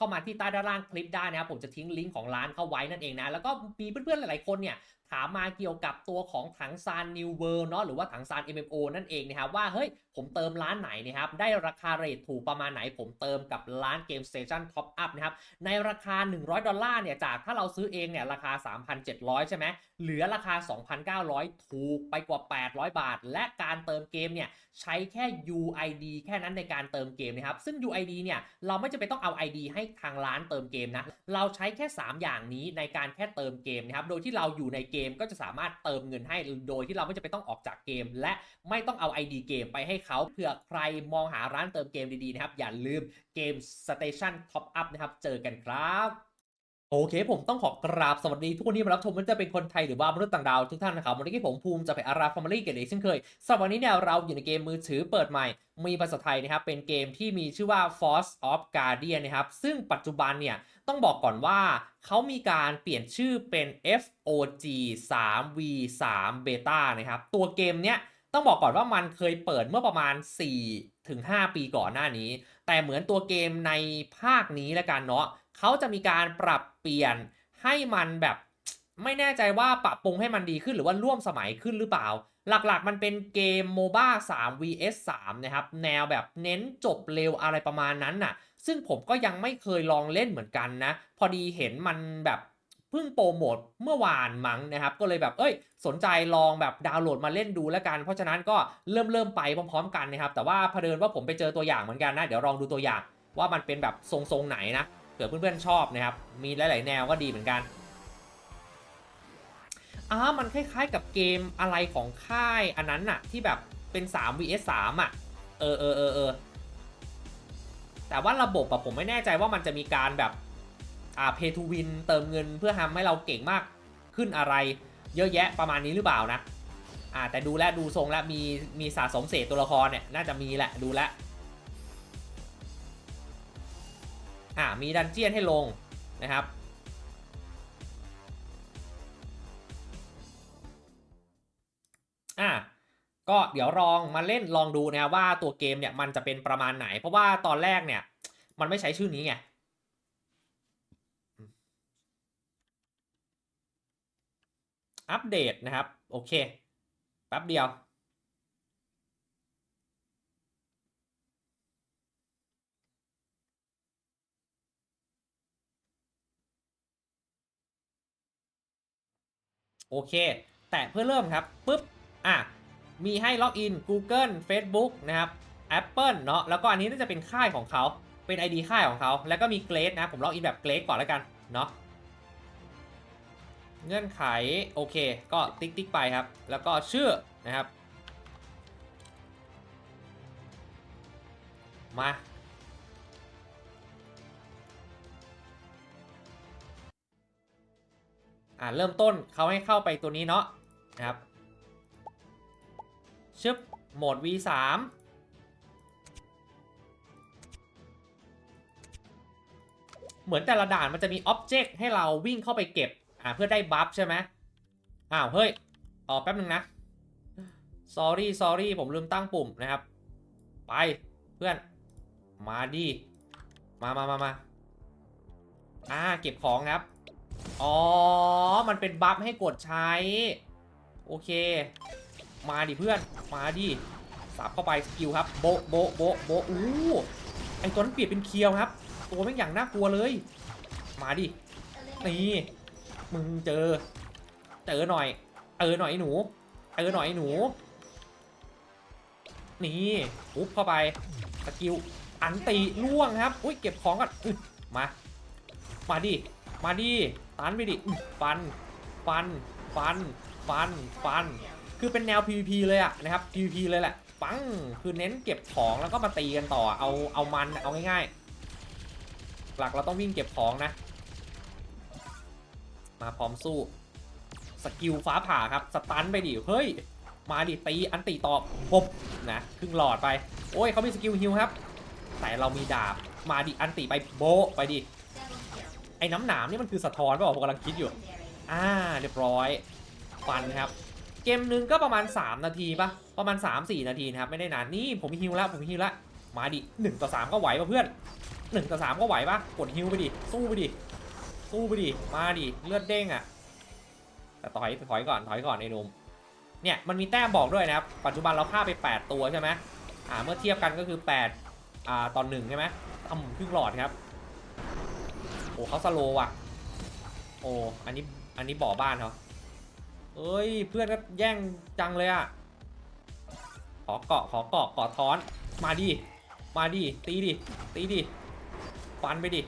เข้ามาที่ใต้ด้านล่างคลิปได้นะครับผมจะทิ้งลิงก์ของร้านเข้าไว้นั่นเองนะ แล้วก็มีเพื่อนๆหลายๆคนเนี่ยถามมาเกี่ยวกับตัวของถังซาน New World เนาะหรือว่าถังซาน MMO นั่นเองนะครับว่าเฮ้ยผมเติมร้านไหนนะครับได้ราคาเรทถูกประมาณไหน ผมเติมกับร้านเกม Station Top Up นะครับในราคา 100 ดอลลาร์เนี่ยจากถ้าเราซื้อเองเนี่ยราคา 3,700 ใช่ไหมเหลือราคา 2,900 ถูกไปกว่า 800 บาท และการเติมเกมเนี่ยใช้แค่ UID แค่นั้นในการเติมเกมนะครับซึ่ง UID เนี่ยเราไม่จำเป็นต้องเอา ID ให้ทางร้านเติมเกมนะ เราใช้แค่ 3 อย่างนี้ในการแค่เติมเกมนะครับ โดยที่เราอยู่ในเกมก็จะสามารถเติมเงินให้ โดยที่เราไม่จำเป็นต้องออกจากเกม และไม่ต้องเอา ID เกมไปให้เขาเผื่อใครมองหาร้านเติมเกมดีๆนะครับ อย่าลืมเกม Station Top Up นะครับ เจอกันครับ โอเค ผมต้องขอกราบสวัสดีทุกคนที่มารับชมไม่ว่าจะเป็นคนไทยหรือว่ามนุษย์ต่างดาวทุกท่านนะครับวันนี้ผมภูมิจะไปอาราฟอร์มารี่กันอีกเช่นเคยสำหรับวันนี้เนี่ยเราอยู่ในเกมมือถือเปิดใหม่ มีภาษาไทยนะครับ เป็นเกมที่มีชื่อว่า Force of Guardian นะครับ ซึ่งปัจจุบันเนี่ยต้องบอกก่อนว่าเขามีการเปลี่ยนชื่อเป็น FOG 3 V 3 Beta นะครับ ตัวเกมเนี้ยต้องบอกก่อนว่ามันเคยเปิดเมื่อประมาณ4ถึง5ปีก่อนหน้านี้ แต่เหมือนตัวเกมในภาคนี้ละกันเนาะ เขาจะมีการปรับเปลี่ยนให้มันแบบไม่แน่ใจว่าปรับปรุงให้มันดีขึ้นหรือว่าร่วมสมัยขึ้นหรือเปล่า หลักๆ มันเป็นเกม MOBA 3 vs 3 นะครับ แนวแบบเน้นจบเร็วอะไรประมาณนั้นน่ะ ซึ่งผมก็ยังไม่เคยลองเล่นเหมือนกันนะ พอดีเห็นมันแบบเพิ่งโปรโมทเมื่อวานมั้งนะครับ ก็เลยแบบเอ้ย สนใจลองแบบดาวน์โหลดมาเล่นดูแล้วกัน เพราะฉะนั้นก็เริ่มเริ่มไปพร้อม ๆ กันนะครับ แต่ว่าเผอิญว่าผมไปเจอตัวอย่างเหมือนกันนะ เดี๋ยวลองดูตัวอย่างว่ามันเป็นแบบทรงๆไหนนะ ผื่อเพื่อนๆชอบนะครับ มีหลายๆแนวก็ดีเหมือนกันอ่ามันคล้ายๆกับเกมอะไรของค่ายอันนั้นน่ะ ที่แบบเป็น 3 vs 3อะ เออเออเออเออแต่ว่าระบบอะผมไม่แน่ใจว่ามันจะมีการแบบอ่า pay to win เติมเงินเพื่อทำให้เราเก่งมากขึ้นอะไร เยอะแยะประมาณนี้หรือเปล่านะอ่าแต่ดูแลดูทรงแล้วมีมีสะสมเศษตัวละครเนี่ยน่าจะมีแหละดูแล อ่ามีดันเจียนให้ลงนะครับ อ่าก็เดี๋ยวลองมาเล่นลองดูนะครับว่าตัวเกมเนี่ยมันจะเป็นประมาณไหน เพราะว่าตอนแรกเนี่ยมันไม่ใช้ชื่อนี้ไงอัปเดตนะครับ โอเค แป๊บเดียว โอเค แตะเพื่อเริ่มครับปุ๊บอะมีให้ล็อกอิน Google Facebook นะครับ Apple เนาะแล้วก็อันนี้น่าจะเป็นค่ายของเขาเป็น ID ค่ายของเขาแล้วก็มีเกรดนะผมล็อกอินแบบเกรดก่อนแล้วกันเนาะเงื่อนไขโอเค ก็ติ๊กติ๊กไปครับ แล้วก็ชื่อนะครับ มา อ่าเริ่มต้นเขาให้เข้าไปตัวนี้เนาะนะครับชึบโหมด V3 เหมือนแต่ละด่านมันจะมีอ็อบเจกต์ให้เราวิ่งเข้าไปเก็บอ่าเพื่อได้บัฟใช่ไหมอ้าว เฮ้ยอ๋อแป๊บนึงนะ sorry sorry ผมลืมตั้งปุ่มนะครับ ไปเพื่อน มาดิมามามามาอ่า เก็บของครับ อ๋อ มันเป็นบัฟให้กดใช้ โอเค มาดิเพื่อน มาดิสับเข้าไปสกิลครับ โบโบโบโบอู้ไอตัวนั้นเปลี่ยนเป็นเคียวครับ ตัวไม่งอย่างน่ากลัวเลย มาดิ นี่ มึงเจอ เจอหน่อยเออหน่อยไอ้หนูเออหน่อยไอ้หนู นี่ปุ๊บเข้าไป สกิล อันตีล่วงครับ อุ้ยเก็บของก่อนมา มาดิ มาดิตันไปดิฟันฟันฟันฟันฟัน คือเป็นแนว PVP เลยอะนะครับ PVP เลยแหละ ปัง คือเน้นเก็บของแล้วก็มาตีกันต่อ เอา เอามัน เอาง่ายๆ หลักเราต้องวิ่งเก็บของนะ มาพร้อมสู้ สกิลฟ้าผ่าครับ สตันไปดิ เฮ้ย มาดิ ตี อันตีตอบบบนะ ครึ่งหลอดไป โอ้ยเขามีสกิลฮิลครับ แต่เรามีดาบ มาดิ อันตีไปโบไปดิ ไอ้น้ำหนามนี่มันคือสะท้อนเปล่าผมกำลังคิดอยู่ อ่าเรียบร้อยฟันครับ เกมหนึงก็ประมาณ 3 นาทีปะประมาณ 3-4 นาทีนะครับไม่ได้นานนี่ผมฮิวแล้วผมฮิวแล้วมาดิ1ต่อ3ก็ไหวป่ะเพื่อน1ต่อ3ก็ไหวปะกดฮิวไปดิสู้ไปดิสู้ไปดิมาดิเลือดเด้งอะ่ะแต่ถอยถอยก่อนถอยก่อนไอ้หนุ่มเนี่ยมันมีแต้มบอกด้วยนะครับปัจจุบันเราฆ่าไป 8 ตัวใช่ไหมอ่าเมื่อเทียบกันก็คือ8อ่าตอนหนึ่งใช่ไหมทำครึ่งหลอดครับ อ้เขาสโลว่ะ โอ้อันนี้อันนี้บ่อบ้านเขาเอ้ยเพื่อนก็แย่งจังเลยอะขอเกาะขอเกาะเกาะท้อนมาดิมาดิตีดิตีดิฟันไปดิ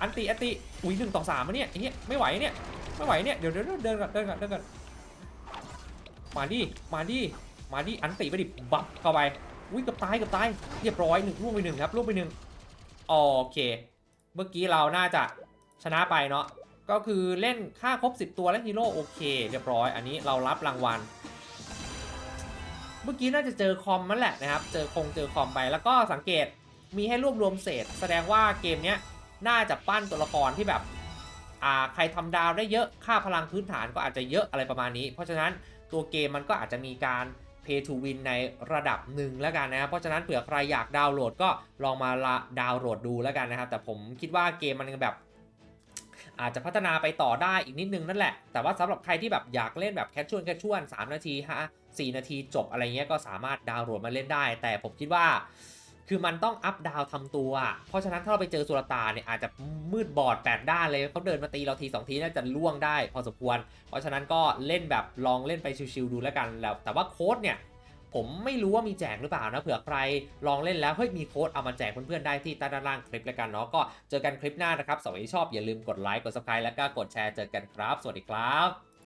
อันติอันติอุ้ยหนึ่งต่อสามอะเนี่ยไอ้เนี่ยไม่ไหวเนี่ยไม่ไหวเนี่ยเดี๋ยวเดี๋ยวเดินก่อนเดินก่อนเดินก่อนมาดิมาดิมาดิอันติไปดิบัฟเข้าไปอุ้ยกับตายกับตายเรียบร้อยหนึ่งล่วงไปหนึ่งครับล่วงไปหนึ่งโอเค เมื่อกี้เราน่าจะชนะไปเนาะก็คือเล่นค่าครบ 10 ตัวและฮีโร่โอเค เรียบร้อย อันนี้เรารับรางวัล เมื่อกี้น่าจะเจอคอมมันแหละนะครับ เจอคงเจอคอมไปแล้วก็สังเกตมีให้รวบรวมเศษ แสดงว่าเกมเนี้ยน่าจะปั้นตัวละครที่แบบอ่าใครทำดาวได้เยอะค่าพลังพื้นฐานก็อาจจะเยอะอะไรประมาณนี้ เพราะฉะนั้นตัวเกมมันก็อาจจะมีการ pay to win ในระดับหนึ่งแล้วกันนะครับเพราะฉะนั้นเผื่อใครอยากดาวน์โหลดก็ลองมาดาวน์โหลดดูแล้วกันนะครับแต่ผมคิดว่าเกมมันแบบอาจจะพัฒนาไปต่อได้อีกนิดนึงนั่นแหละ แต่ว่าสำหรับใครที่แบบอยากเล่นแบบแคชชวนแคชชวน3นาทีฮะ4นาทีจบอะไรเงี้ยก็สามารถดาวน์โหลดมาเล่นได้ แต่ผมคิดว่า คือมันต้องอัพดาวทำตัว เพราะฉะนั้นถ้าเราไปเจอสุรตาเนี่ยอาจจะมืดบอดแปดด้านเลยเขาเดินมาตีเราทีสองทีน่าจะล่วงได้พอสมควร เพราะฉะนั้นก็เล่นแบบลองเล่นไปชิวๆดูแล้วกันแล้ว แต่ว่าโค้ดเนี่ยผมไม่รู้ว่ามีแจกหรือเปล่านะเผื่อใครลองเล่นแล้วเฮ้ยมีโค้ดเอามาแจกเพื่อนๆได้ที่ใต้ด้านล่างคลิปแล้วกันเนาะก็เจอกันคลิปหน้านะครับสวัสดีชอบอย่าลืมกดไลค์กด subscribe แล้วก็กดแชร์เจอกันครับ สวัสดีครับ